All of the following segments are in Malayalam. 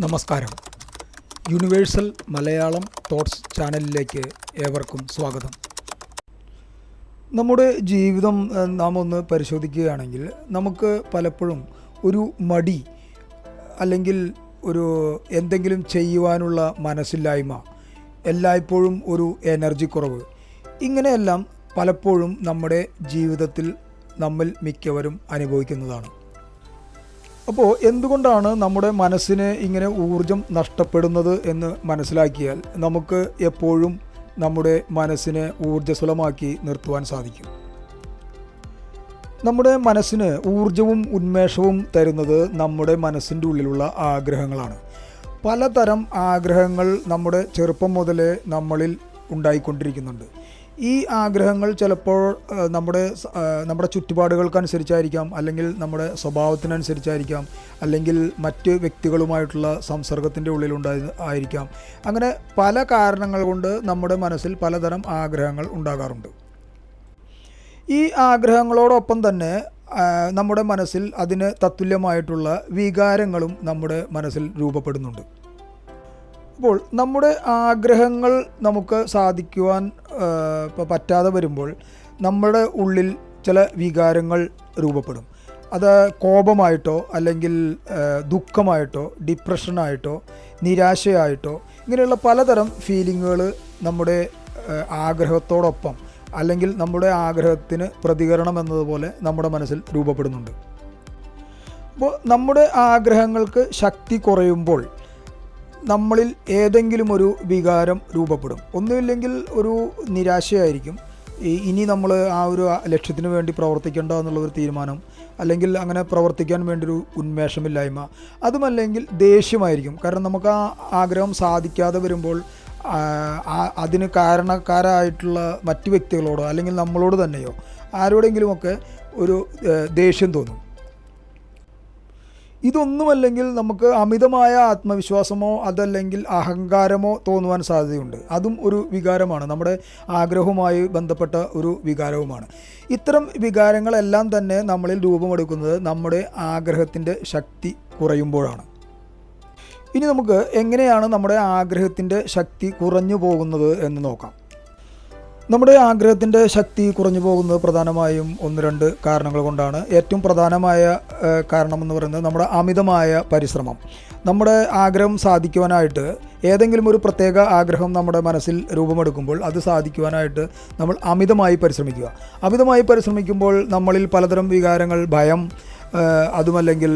നമസ്കാരം. യൂണിവേഴ്സൽ മലയാളം തോട്ട്സ് ചാനലിലേക്ക് ഏവർക്കും സ്വാഗതം. നമ്മുടെ ജീവിതം നാം ഒന്ന് പരിശോധിക്കുകയാണെങ്കിൽ നമുക്ക് പലപ്പോഴും ഒരു മടി അല്ലെങ്കിൽ ഒരു എന്തെങ്കിലും ചെയ്യുവാനുള്ള മനസ്സില്ലായ്മ എല്ലായ്പ്പോഴും ഒരു എനർജി കുറവ് ഇങ്ങനെയെല്ലാം പലപ്പോഴും നമ്മുടെ ജീവിതത്തിൽ നമ്മൾ മിക്കവരും അനുഭവിക്കുന്നതാണ്. അപ്പോൾ എന്തുകൊണ്ടാണ് നമ്മുടെ മനസ്സിന് ഇങ്ങനെ ഊർജം നഷ്ടപ്പെടുന്നത് എന്ന് മനസ്സിലാക്കിയാൽ നമുക്ക് എപ്പോഴും നമ്മുടെ മനസ്സിനെ ഊർജസ്വലമാക്കി നിർത്തുവാൻ സാധിക്കും. നമ്മുടെ മനസ്സിന് ഊർജവും ഉന്മേഷവും തരുന്നത് നമ്മുടെ മനസ്സിന്റെ ഉള്ളിലുള്ള ആഗ്രഹങ്ങളാണ്. പലതരം ആഗ്രഹങ്ങൾ നമ്മുടെ ചെറുപ്പം മുതലേ നമ്മളിൽ ഉണ്ടായിക്കൊണ്ടിരിക്കുന്നുണ്ട്. ഈ ആഗ്രഹങ്ങൾ ചിലപ്പോൾ നമ്മുടെ നമ്മുടെ ചുറ്റുപാടുകൾക്കനുസരിച്ചായിരിക്കാം അല്ലെങ്കിൽ നമ്മുടെ സ്വഭാവത്തിനനുസരിച്ചായിരിക്കാം അല്ലെങ്കിൽ മറ്റ് വ്യക്തികളുമായിട്ടുള്ള സംസർഗത്തിന്റെ ഉള്ളിലുണ്ടായി ആയിരിക്കാം. അങ്ങനെ പല കാരണങ്ങൾ കൊണ്ട് നമ്മുടെ മനസ്സിൽ പലതരം ആഗ്രഹങ്ങൾ ഉണ്ടാകാറുണ്ട്. ഈ ആഗ്രഹങ്ങളോടൊപ്പം തന്നെ നമ്മുടെ മനസ്സിൽ അതിന് തത്തുല്യമായിട്ടുള്ള വികാരങ്ങളും നമ്മുടെ മനസ്സിൽ രൂപപ്പെടുന്നുണ്ട്. അപ്പോൾ നമ്മുടെ ആഗ്രഹങ്ങൾ നമുക്ക് സാധിക്കുവാൻ ഇപ്പോൾ പറ്റാതെ വരുമ്പോൾ നമ്മുടെ ഉള്ളിൽ ചില വികാരങ്ങൾ രൂപപ്പെടും. അത് കോപമായിട്ടോ അല്ലെങ്കിൽ ദുഃഖമായിട്ടോ ഡിപ്രഷനായിട്ടോ നിരാശയായിട്ടോ ഇങ്ങനെയുള്ള പലതരം ഫീലിങ്ങുകൾ നമ്മുടെ ആഗ്രഹത്തോടൊപ്പം അല്ലെങ്കിൽ നമ്മുടെ ആഗ്രഹത്തിന് പ്രതികരണം എന്നതുപോലെ നമ്മുടെ മനസ്സിൽ രൂപപ്പെടുന്നുണ്ട്. അപ്പോൾ നമ്മുടെ ആഗ്രഹങ്ങൾക്ക് ശക്തി കുറയുമ്പോൾ നമ്മളിൽ ഏതെങ്കിലും ഒരു വികാരം രൂപപ്പെടും. ഒന്നുമില്ലെങ്കിൽ ഒരു നിരാശയായിരിക്കും. ഇനി നമ്മൾ ആ ഒരു ലക്ഷ്യത്തിന് വേണ്ടി പ്രവർത്തിക്കേണ്ട എന്നുള്ള ഒരു തീരുമാനം അല്ലെങ്കിൽ അങ്ങനെ പ്രവർത്തിക്കാൻ വേണ്ടി ഒരു ഉന്മേഷമില്ലായ്മ അതുമല്ലെങ്കിൽ ദേഷ്യമായിരിക്കും. കാരണം നമുക്ക് ആ ആഗ്രഹം സാധിക്കാതെ വരുമ്പോൾ അതിന് കാരണക്കാരായിട്ടുള്ള മറ്റ് വ്യക്തികളോടോ അല്ലെങ്കിൽ നമ്മളോട് തന്നെയോ ആരോടെങ്കിലുമൊക്കെ ഒരു ദേഷ്യം തോന്നും. ഇതൊന്നുമല്ലെങ്കിൽ നമുക്ക് അമിതമായ ആത്മവിശ്വാസമോ അതല്ലെങ്കിൽ അഹങ്കാരമോ തോന്നുവാൻ സാധ്യതയുണ്ട്. അതും ഒരു വികാരമാണ്. നമ്മുടെ ആഗ്രഹവുമായി ബന്ധപ്പെട്ട ഒരു വികാരവുമാണ്. ഇത്തരം വികാരങ്ങളെല്ലാം തന്നെ നമ്മളിൽ രൂപമെടുക്കുന്നത് നമ്മുടെ ആഗ്രഹത്തിന്റെ ശക്തി കുറയുമ്പോഴാണ്. ഇനി നമുക്ക് എങ്ങനെയാണ് നമ്മുടെ ആഗ്രഹത്തിന്റെ ശക്തി കുറഞ്ഞു പോകുന്നത് എന്ന് നോക്കാം. നമ്മുടെ ആഗ്രഹത്തിന്റെ ശക്തി കുറഞ്ഞു പോകുന്നത് പ്രധാനമായും ഒന്ന് രണ്ട് കാരണങ്ങൾ കൊണ്ടാണ്. ഏറ്റവും പ്രധാനമായ കാരണം എന്ന് പറയുന്നത് നമ്മുടെ അമിതമായ പരിശ്രമം. നമ്മുടെ ആഗ്രഹം സാധിക്കുവാനായിട്ട് ഏതെങ്കിലും ഒരു പ്രത്യേക ആഗ്രഹം നമ്മുടെ മനസ്സിൽ രൂപമെടുക്കുമ്പോൾ അത് സാധിക്കുവാനായിട്ട് നമ്മൾ അമിതമായി പരിശ്രമിക്കുക. അമിതമായി പരിശ്രമിക്കുമ്പോൾ നമ്മളിൽ പലതരം വികാരങ്ങൾ ഭയം അതുമല്ലെങ്കിൽ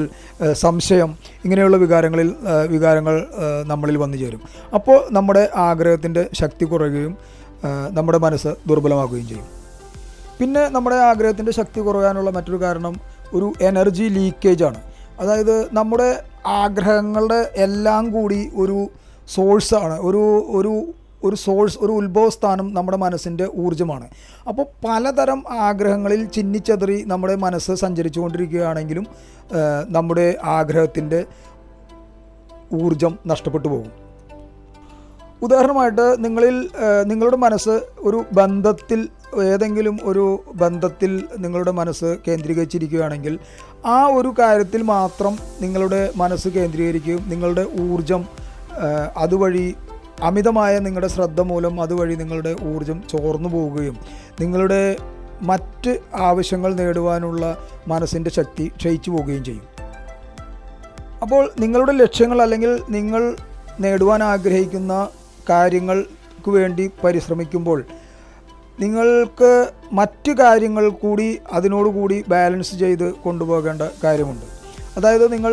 സംശയം ഇങ്ങനെയുള്ള വികാരങ്ങളിൽ വികാരങ്ങൾ നമ്മളിൽ വന്നു ചേരും. അപ്പോൾ നമ്മുടെ ആഗ്രഹത്തിന്റെ ശക്തി കുറയുകയും നമ്മുടെ മനസ്സ് ദുർബലമാകുകയും ചെയ്യും. പിന്നെ നമ്മുടെ ആഗ്രഹത്തിന്റെ ശക്തി കുറയാനുള്ള മറ്റൊരു കാരണം ഒരു എനർജി ലീക്കേജ് ആണ്. അതായത് നമ്മുടെ ആഗ്രഹങ്ങളുടെ എല്ലാം കൂടി ഒരു സോഴ്സാണ് ഒരു ഒരു ഒരു സോഴ്സ് ഒരു ഉത്ഭവസ്ഥാനം നമ്മുടെ മനസ്സിന്റെ ഊർജമാണ്. അപ്പോൾ പലതരം ആഗ്രഹങ്ങളിൽ ചിന്നിച്ചെതറി നമ്മുടെ മനസ്സ് സഞ്ചരിച്ചു കൊണ്ടിരിക്കുകയാണെങ്കിലും നമ്മുടെ ആഗ്രഹത്തിന്റെ ഊർജം നഷ്ടപ്പെട്ടു പോകും. ഉദാഹരണമായിട്ട് നിങ്ങളിൽ നിങ്ങളുടെ മനസ്സ് ഒരു ബന്ധത്തിൽ ഏതെങ്കിലും ഒരു ബന്ധത്തിൽ നിങ്ങളുടെ മനസ്സ് കേന്ദ്രീകരിച്ചിരിക്കുകയാണെങ്കിൽ ആ ഒരു കാര്യത്തിൽ മാത്രം നിങ്ങളുടെ മനസ്സ് കേന്ദ്രീകരിക്കുകയും നിങ്ങളുടെ ഊർജം അതുവഴി അമിതമായ നിങ്ങളുടെ ശ്രദ്ധ മൂലം അതുവഴി നിങ്ങളുടെ ഊർജം ചോർന്നു പോവുകയും നിങ്ങളുടെ മറ്റ് ആവശ്യങ്ങൾ നേടുവാനുള്ള മനസ്സിന്റെ ശക്തി ക്ഷയിച്ചു പോവുകയും ചെയ്യും. അപ്പോൾ നിങ്ങളുടെ ലക്ഷ്യങ്ങൾ അല്ലെങ്കിൽ നിങ്ങൾ നേടുവാൻ ആഗ്രഹിക്കുന്ന കാര്യങ്ങൾക്ക് വേണ്ടി പരിശ്രമിക്കുമ്പോൾ നിങ്ങൾക്ക് മറ്റ് കാര്യങ്ങൾ കൂടി അതിനോടുകൂടി ബാലൻസ് ചെയ്ത് കൊണ്ടുപോകേണ്ട കാര്യമുണ്ട്. അതായത് നിങ്ങൾ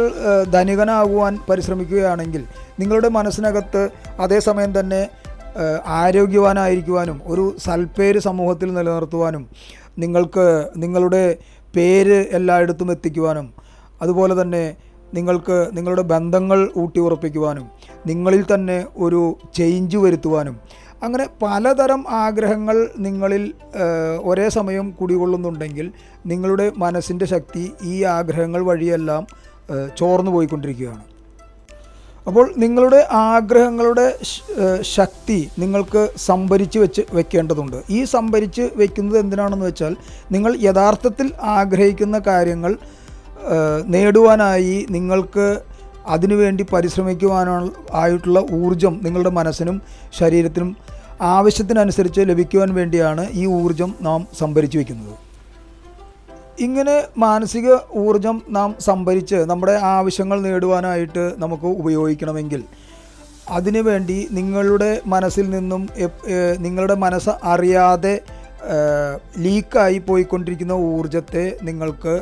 ധനികനാകുവാൻ പരിശ്രമിക്കുകയാണെങ്കിൽ നിങ്ങളുടെ മനസ്സിനകത്ത് അതേസമയം തന്നെ ആരോഗ്യവാനായിരിക്കുവാനും ഒരു സൽപ്പേര് സമൂഹത്തിൽ നിലനിർത്തുവാനും നിങ്ങൾക്ക് നിങ്ങളുടെ പേര് എല്ലായിടത്തും എത്തിക്കുവാനും അതുപോലെ തന്നെ നിങ്ങൾക്ക് നിങ്ങളുടെ ബന്ധങ്ങൾ ഊട്ടിയുറപ്പിക്കുവാനും നിങ്ങളിൽ തന്നെ ഒരു ചേഞ്ച് വരുത്തുവാനും. അങ്ങനെ പലതരം ആഗ്രഹങ്ങൾ നിങ്ങളിൽ ഒരേ സമയം കുടികൊള്ളുന്നുണ്ടെങ്കിൽ നിങ്ങളുടെ മനസ്സിന്റെ ശക്തി ഈ ആഗ്രഹങ്ങൾ വഴിയെല്ലാം ചോർന്നു പോയിക്കൊണ്ടിരിക്കുകയാണ്. അപ്പോൾ നിങ്ങളുടെ ആഗ്രഹങ്ങളുടെ ശക്തി നിങ്ങൾക്ക് സംഭരിച്ച് വെച്ച് വെക്കേണ്ടതുണ്ട്. ഈ സംഭരിച്ച് വെക്കുന്നത് എന്തിനാണെന്ന് വെച്ചാൽ നിങ്ങൾ യഥാർത്ഥത്തിൽ ആഗ്രഹിക്കുന്ന കാര്യങ്ങൾ നേടുവാനായി നിങ്ങൾക്ക് അതിനുവേണ്ടി പരിശ്രമിക്കുവാനുള്ള ആയിട്ടുള്ള ഊർജം നിങ്ങളുടെ മനസ്സിനും ശരീരത്തിനും ആവശ്യത്തിനനുസരിച്ച് ലഭിക്കുവാൻ വേണ്ടിയാണ് ഈ ഊർജം നാം സംഭരിച്ചു വയ്ക്കുന്നത് ഇങ്ങനെ മാനസിക ഊർജം നാം സംഭരിച്ച് നമ്മുടെ ആവശ്യങ്ങൾ നേടുവാനായിട്ട് നമുക്ക് ഉപയോഗിക്കണമെങ്കിൽ അതിനുവേണ്ടി നിങ്ങളുടെ മനസ്സിൽ നിന്നും നിങ്ങളുടെ മനസ്സ് അറിയാതെ ലീക്കായി പോയിക്കൊണ്ടിരിക്കുന്ന ഊർജത്തെ നിങ്ങൾക്ക്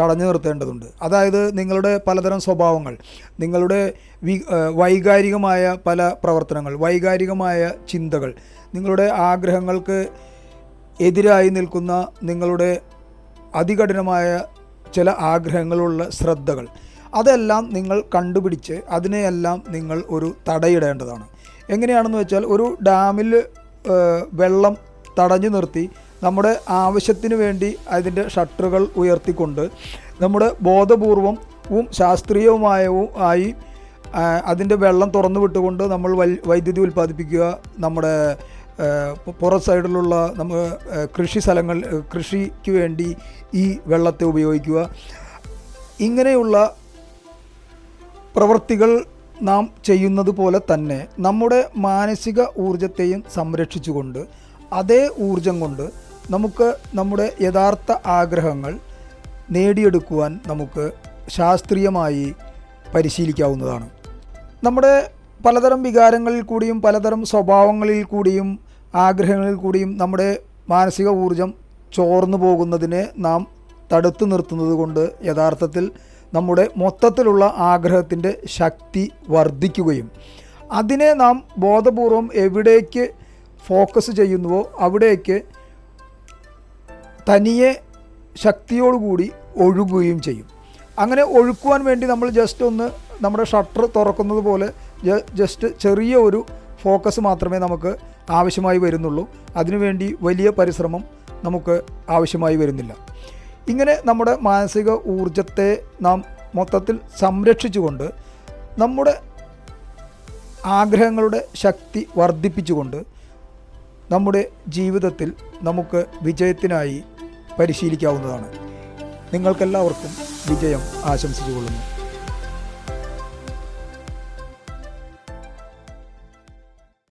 തടഞ്ഞു നിർത്തേണ്ടതുണ്ട്. അതായത് നിങ്ങളുടെ പലതരം സ്വഭാവങ്ങൾ നിങ്ങളുടെ വി വൈകാരികമായ പല പ്രവർത്തനങ്ങൾ വൈകാരികമായ ചിന്തകൾ നിങ്ങളുടെ ആഗ്രഹങ്ങൾക്ക് എതിരായി നിൽക്കുന്ന നിങ്ങളുടെ അതികഠിനമായ ചില ആഗ്രഹങ്ങളുള്ള ശ്രദ്ധകൾ അതെല്ലാം നിങ്ങൾ കണ്ടുപിടിച്ച് അതിനെയെല്ലാം നിങ്ങൾ ഒരു തടയിടേണ്ടതാണ്. എങ്ങനെയാണെന്ന് വെച്ചാൽ ഒരു ഡാമിൽ വെള്ളം തടഞ്ഞു നിർത്തി നമ്മുടെ ആവശ്യത്തിന് വേണ്ടി അതിന്റെ ഷട്ടറുകൾ ഉയർത്തിക്കൊണ്ട് നമ്മുടെ ബോധപൂർവവും ശാസ്ത്രീയവുമായവും ആയി അതിന്റെ വെള്ളം തുറന്നു വിട്ടുകൊണ്ട് നമ്മൾ വൈദ്യുതി ഉൽപ്പാദിപ്പിക്കുക. നമ്മുടെ പുറം സൈഡിലുള്ള നമ്മൾ കൃഷി സ്ഥലങ്ങൾ കൃഷിക്ക് വേണ്ടി ഈ വെള്ളത്തെ ഉപയോഗിക്കുക. ഇങ്ങനെയുള്ള പ്രവൃത്തികൾ നാം ചെയ്യുന്നത് പോലെ തന്നെ നമ്മുടെ മാനസിക ഊർജത്തെയും സംരക്ഷിച്ചുകൊണ്ട് അതേ ഊർജം കൊണ്ട് നമുക്ക് നമ്മുടെ യഥാർത്ഥ ആഗ്രഹങ്ങൾ നേടിയെടുക്കുവാൻ നമുക്ക് ശാസ്ത്രീയമായി പരിശീലിക്കാവുന്നതാണ്. നമ്മുടെ പലതരം വികാരങ്ങളിൽ കൂടിയും പലതരം സ്വഭാവങ്ങളിൽ കൂടിയും ആഗ്രഹങ്ങളിൽ കൂടിയും നമ്മുടെ മാനസിക ഊർജം ചോർന്നു പോകുന്നതിനെ നാം തടുത്തു നിർത്തുന്നത് കൊണ്ട് യഥാർത്ഥത്തിൽ നമ്മുടെ മൊത്തത്തിലുള്ള ആഗ്രഹത്തിന്റെ ശക്തി വർദ്ധിക്കുകയും അതിനെ നാം ബോധപൂർവം എവിടേക്ക് ഫോക്കസ് ചെയ്യുന്നുവോ അവിടേക്ക് തനിയെ ശക്തിയോടുകൂടി ഒഴുകുകയും ചെയ്യും. അങ്ങനെ ഒഴുക്കുവാൻ വേണ്ടി നമ്മൾ ജസ്റ്റ് ഒന്ന് നമ്മുടെ ഷട്ടർ തുറക്കുന്നത് പോലെ ജസ്റ്റ് ചെറിയ ഒരു ഫോക്കസ് മാത്രമേ നമുക്ക് ആവശ്യമായി വരുന്നുള്ളൂ. അതിനുവേണ്ടി വലിയ പരിശ്രമം നമുക്ക് ആവശ്യമായി വരുന്നില്ല. ഇങ്ങനെ നമ്മുടെ മാനസിക ഊർജത്തെ നാം മൊത്തത്തിൽ സംരക്ഷിച്ചുകൊണ്ട് നമ്മുടെ ആഗ്രഹങ്ങളുടെ ശക്തി വർദ്ധിപ്പിച്ചുകൊണ്ട് നമ്മുടെ ജീവിതത്തിൽ നമുക്ക് വിജയത്തിനായി പരിശീലിക്കാവുന്നതാണ്. നിങ്ങൾക്കെല്ലാവർക്കും വിജയം ആശംസിച്ചുകൊള്ളുന്നു.